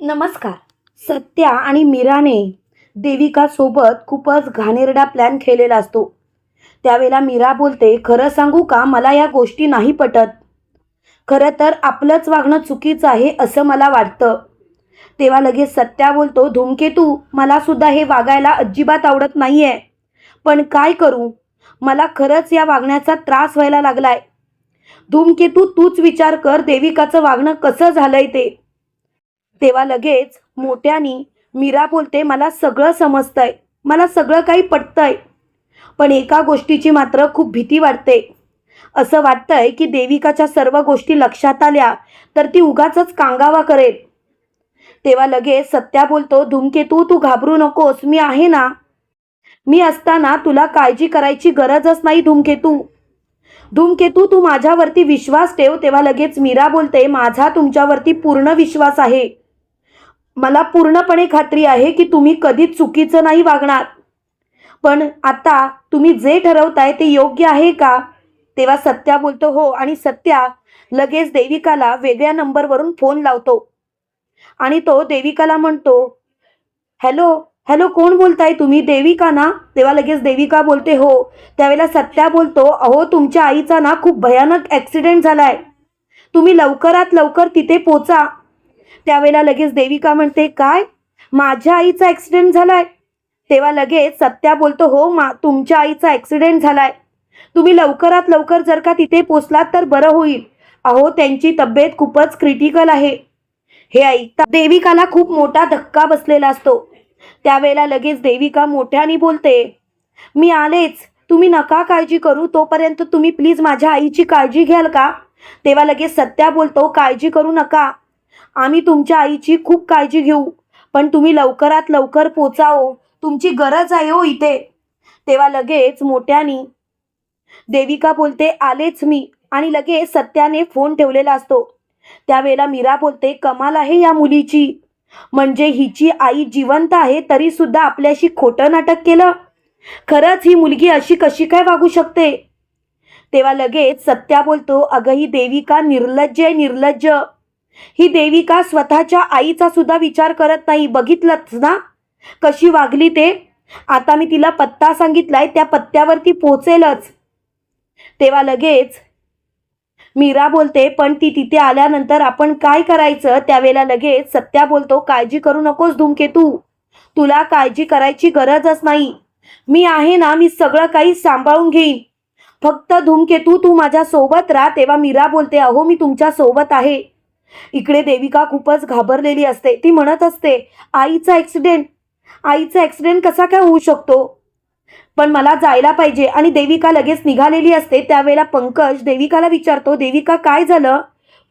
नमस्कार. सत्या आणि मीराने देविकासोबत खूपच घाणेरडा प्लॅन केलेला असतो. त्यावेळेला मीरा बोलते खरं सांगू का मला या गोष्टी नाही पटत. खरं तर आपलंच वागणं चुकीचं आहे असं मला वाटतं. तेव्हा लगेच सत्या बोलतो धूमकेतू मलासुद्धा हे वागायला अजिबात आवडत नाही आहे पण काय करू? मला खरंच या वागण्याचा त्रास व्हायला लागलाय. धूमकेतू तूच विचार कर देविकाचं वागणं कसं झालंय ते. तेव्हा लगेच मोठ्यानी मीरा बोलते मला सगळं समजतंय. मला सगळं काही पटतंय. पण एका गोष्टीची मात्र खूप भीती वाटते. असं वाटतंय की देविकाच्या सर्व गोष्टी लक्षात आल्या तर ती उगाच कांगावा करेल. तेव्हा लगेच सत्या बोलतो धूमकेतू तू घाबरू नकोस. मी आहे ना. मी असताना तुला काळजी करायची गरजच नाही धूमकेतू धूमकेतू तू माझ्यावरती विश्वास ठेव. तेव्हा लगेच मीरा बोलते माझा तुमच्यावरती पूर्ण विश्वास आहे. मला पूर्णपणे खात्री आहे की तुम्ही कधीच चुकीचं नाही वागणार. पण आता तुम्ही जे ठरवताय ते योग्य आहे का? तेव्हा सत्या बोलतो हो. आणि सत्या लगेच देविकाला वेगळ्या नंबरवरून फोन लावतो. आणि तो देविकाला म्हणतो हॅलो हॅलो कोण बोलताय तुम्ही? देविका ना? तेव्हा लगेच देविका बोलते हो. त्यावेळेला सत्या बोलतो अहो तुमच्या आईचा ना खूप भयानक ॲक्सिडेंट झालाय. तुम्ही लवकरात लवकर तिथे पोचा. त्यावेळेला लगेच देविका म्हणते काय? माझ्या आईचा ॲक्सिडेंट झालाय. तेव्हा लगेच सत्या बोलतो हो मा तुमच्या आईचा ॲक्सिडेंट झालाय. तुम्ही लवकरात लवकर जर का तिथे पोचलात तर बरं होईल. अहो त्यांची तब्येत खूपच क्रिटिकल आहे. हे ऐकता देविकाला खूप मोठा धक्का बसलेला असतो. त्यावेळेला लगेच देविका मोठ्याने बोलते मी आलेच. तुम्ही नका काळजी करू. तोपर्यंत तुम्ही प्लीज माझ्या आईची काळजी घ्याल का? तेव्हा लगेच सत्या बोलतो काळजी करू नका. आम्ही तुमच्या आईची खूप काळजी घेऊ. पण तुम्ही लवकरात लवकर पोचाओ. तुमची गरज आहे हो इथे. तेव्हा लगेच मोठ्यानी देविका बोलते आलेच मी. आणि लगेच सत्याने फोन ठेवलेला असतो. त्यावेळेला मीरा बोलते कमाल आहे या मुलीची. म्हणजे हिची आई जिवंत आहे तरी सुद्धा आपल्याशी खोटं नाटक केलं. खरंच ही मुलगी अशी कशी काय वागू शकते? तेव्हा लगेच सत्या बोलतो अगं ही देविका निर्लज्ज आहे निर्लज्ज. ही देविका स्वतःच्या आईचा सुद्धा विचार करत नाही. बघितलंच ना? कशी वागली ते? आता मी तिला पत्ता सांगितलाय त्या पत्त्यावरती पोचेलच. तेव्हा लगेच मीरा बोलते पण ती तिथे आल्यानंतर आपण काय करायचं? त्यावेळेला लगेच सत्या बोलतो काळजी करू नकोस धूमकेतू. तुला काळजी करायची गरजच नाही. मी आहे ना मी सगळं काही सांभाळून घेईन. फक्त धूमकेतू तू माझ्या सोबत राहा. तेव्हा मीरा बोलते अहो मी तुमच्यासोबत आहे. इकडे देविका खूपच घाबरलेली असते. ती म्हणत असते आईचा ॲक्सिडेंट आईचा ॲक्सिडेंट कसा काय होऊ शकतो? पण मला जायला पाहिजे. आणि देविका लगेच निघालेली असते. त्यावेळेला पंकज देविकाला विचारतो देविका काय झालं?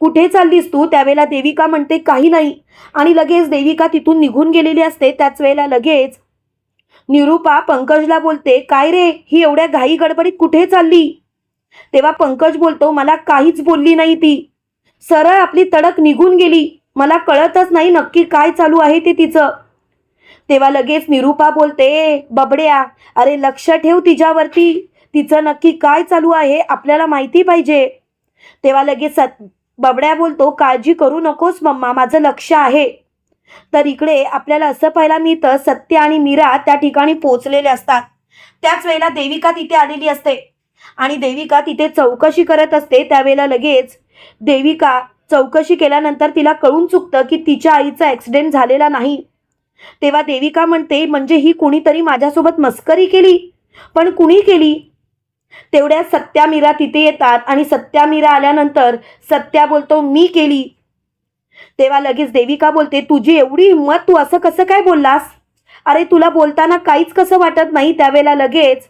कुठे चाललीस तू? त्यावेळेला देविका म्हणते काही नाही. आणि लगेच देविका तिथून निघून गेलेली असते. त्याच वेळेला लगेच निरूपा पंकजला बोलते काय रे? ही एवढ्या घाई गडबडीत कुठे चालली? तेव्हा पंकज बोलतो मला काहीच बोलली नाही ती. सरळ आपली तडक निघून गेली. मला कळतच नाही नक्की काय चालू आहे ते तिचं. तेव्हा लगेच निरूपा बोलते बबड्या अरे लक्ष ठेव तिच्यावरती. तिचं नक्की काय चालू आहे आपल्याला माहिती पाहिजे. तेव्हा लगेच सत बबड्या बोलतो काळजी करू नकोस मम्मा माझं लक्ष आहे. तर इकडे आपल्याला असं पाहायला मिळतं सत्य आणि मीरा त्या ठिकाणी पोचलेले असतात. त्याच वेळेला देविका तिथे आलेली असते. आणि देविका तिथे चौकशी करत असते त्यावेळेला लगेच देविका चौकशी केल्यानंतर तिला कळून चुकतं की तिच्या आईचा ॲक्सिडेंट झालेला नाही. तेव्हा देविका म्हणते म्हणजे ही कुणीतरी माझ्यासोबत मस्करी केली? पण कुणी केली? तेवढ्या सत्या मीरा तिथे येतात आणि सत्या मीरा आल्यानंतर सत्या बोलतो मी केली. तेव्हा लगेच देविका बोलते तुझी एवढी हिंमत तू असं कसं काय बोललास? अरे तुला बोलताना काहीच कसं वाटत नाही त्यावेळेला लगेच?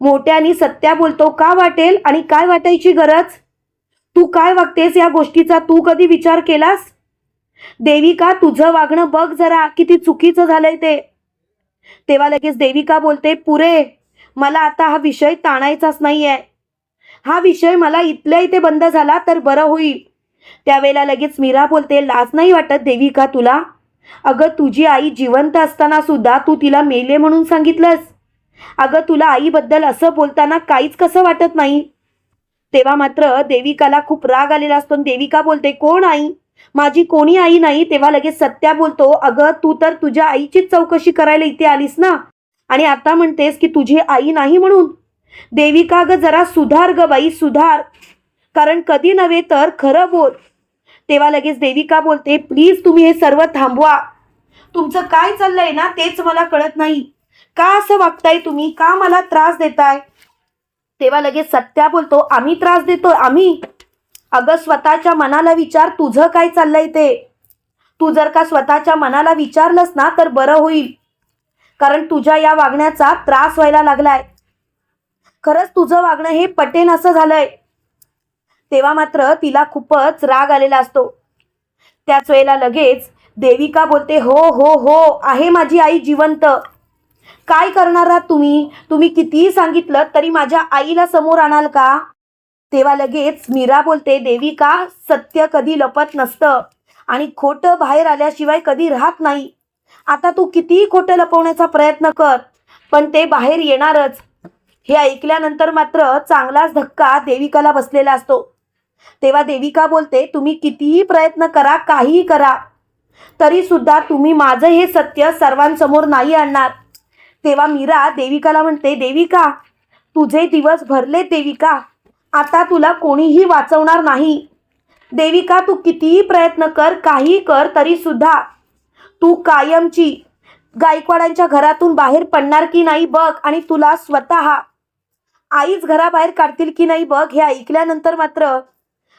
मोठ्यानी सत्या बोलतो का वाटेल आणि काय वाटायची गरज? तू काय वागतेस या गोष्टीचा? तू कधी विचार केलास? देविका तुझं वागणं बघ जरा किती चुकीचं झालंय ते. तेव्हा लगेच देविका बोलते पुरे मला आता हा विषय ताणायचाच नाही आहे हा विषय मला इथल्या इथे बंद झाला तर बरं होईल. त्यावेळेला लगेच मीरा बोलते लाज नाही वाटत देविका तुला? अगं तुझी आई जिवंत असताना सुद्धा तू तिला मेले म्हणून सांगितलंस. अगं तुला आईबद्दल असं बोलताना काहीच कसं वाटत नाही? तेव्हा मात्र देविकाला खूप राग आलेला असतो. आणि देविका बोलते कोण आई? माझी कोणी आई नाही? तेव्हा लगेच सत्या बोलतो अगं तू तर तुझ्या आईचीच चौकशी करायला इथे आलीस ना? आणि आता म्हणतेस की तुझी आई नाही म्हणून? देविका ग जरा सुधार ग बाई सुधार. कारण कधी नव्हे तर खरं बोल. तेव्हा लगेच देविका बोलते प्लीज तुम्ही हे सर्व थांबवा. तुमचं काय चाललंय ना तेच मला कळत नाही. का असं वागताय तुम्ही? का मला त्रास देताय? तेव्हा लगेच सत्या बोलतो आम्ही त्रास देतो आम्ही. अगं स्वतःच्या मनाला विचार तुझं काय चाललंय ते? तू जर का स्वतःच्या मनाला विचारलंस ना तर बरं होईल. कारण तुझ्या या वागण्याचा त्रास व्हायला लागलाय. खरंच तुझं वागणं हे पटेन असं झालंय. तेव्हा मात्र तिला खूपच राग आलेला असतो. त्याच वेळेला लगेच देविका बोलते हो हो हो आहे माझी आई जिवंत. काय करणार आहात तुम्ही? तुम्ही कितीही सांगितलं तरी माझ्या आईला समोर आणाल का? तेव्हा लगेच मीरा बोलते देविका सत्य कधी लपत नसतं आणि खोटं बाहेर आल्याशिवाय कधी राहत नाही. आता तू कितीही खोटं लपवण्याचा प्रयत्न कर पण ते बाहेर येणारच. हे ऐकल्यानंतर मात्र चांगलाच धक्का देविकाला बसलेला असतो. तेव्हा देविका बोलते तुम्ही कितीही प्रयत्न करा काहीही करा. तरी सुद्धा तुम्ही माझं हे सत्य सर्वांसमोर नाही आणणार. तेव्हा मीरा देविकाला म्हणते देविका तुझे दिवस भरले देविका. आता तुला कोणीही वाचवणार नाही. देविका तू कितीही प्रयत्न कर काही कर तरी सुद्धा तू कायमची गायकवाडांच्या घरातून बाहेर पडणार की नाही बघ आणि तुला स्वतः आईच घराबाहेर काढतील की नाही बघ हे ऐकल्यानंतर मात्र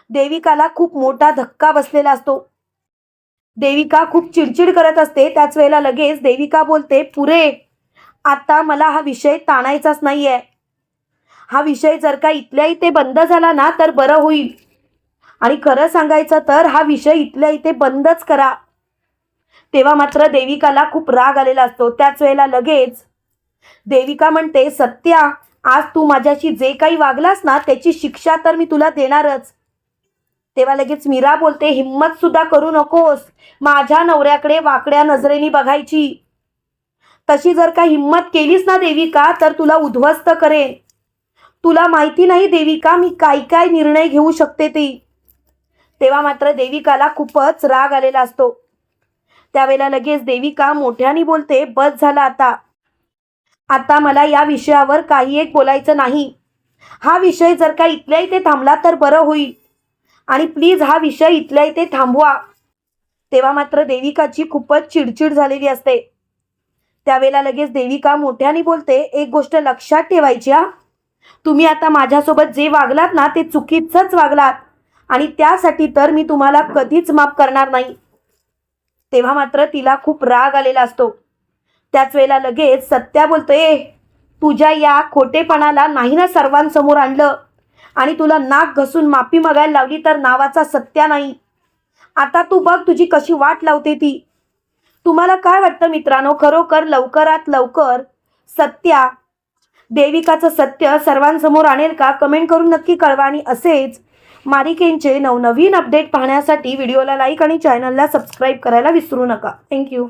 देविकाला खूप मोठा धक्का बसलेला असतो. देविका खूप चिडचिड करत असते. त्याच वेळेला लगेच देविका बोलते पुरे आता मला हा विषय ताणायचाच नाहीये. हा विषय जर का इथल्या इथे बंद झाला ना तर बरं होईल. आणि खरं सांगायचं तर हा विषय इथल्या इथे बंदच करा. तेव्हा मात्र देविकाला खूप राग आलेला असतो. त्याच वेळेला लगेच देविका म्हणते सत्या आज तू माझ्याशी जे काही वागलास ना त्याची शिक्षा तर मी तुला देणारच. तेव्हा लगेच मीरा बोलते हिंमत सुद्धा करू नकोस. माझ्या नवऱ्याकडे वाकड्या नजरेने बघायची. तशी जर का हिम्मत केलीस ना देविका तर तुला उद्ध्वस्त करेन. तुला माहिती नाही देविका मी काय काय निर्णय घेऊ शकते ती. तेव्हा मात्र देविकाला खूपच राग आलेला असतो. त्यावेळेला लगेच देविका मोठ्याने बोलते बस झाला आता. आता मला या विषयावर काही एक बोलायचं नाही. हा विषय जर का इथल्या इथे थांबला तर बरं होईल. आणि प्लीज हा विषय इथल्या इथे थांबवा. तेव्हा मात्र देविकाची खूपच चिडचिड झालेली असते. त्यावेळेला लगेच देविका मोठ्याने बोलते एक गोष्ट लक्षात ठेवायची हा. तुम्ही आता माझ्यासोबत जे वागलात ना ते चुकीचंच वागलात. आणि त्यासाठी तर मी तुम्हाला कधीच माफ करणार नाही. तेव्हा मात्र तिला खूप राग आलेला असतो. त्याच वेळेला लगेच सत्या बोलतोय तुझ्या या खोटेपणाला नाही ना सर्वांसमोर आणलं. आणि तुला नाक घसून माफी मागायला लावली तर नावाचा सत्या नाही. आता तू बघ तुझी कशी वाट लावते ती. तुम्हाला काय वाटतं मित्रांनो? खरोखर लवकरात लवकर सत्या देविकाचं सत्य सर्वांसमोर आणेल का? कमेंट करून नक्की कळवा आणि असेच मालिकेंचे नवनवीन अपडेट पाहण्यासाठी व्हिडिओला लाईक आणि चॅनलला सबस्क्राईब करायला विसरू नका. थँक्यू.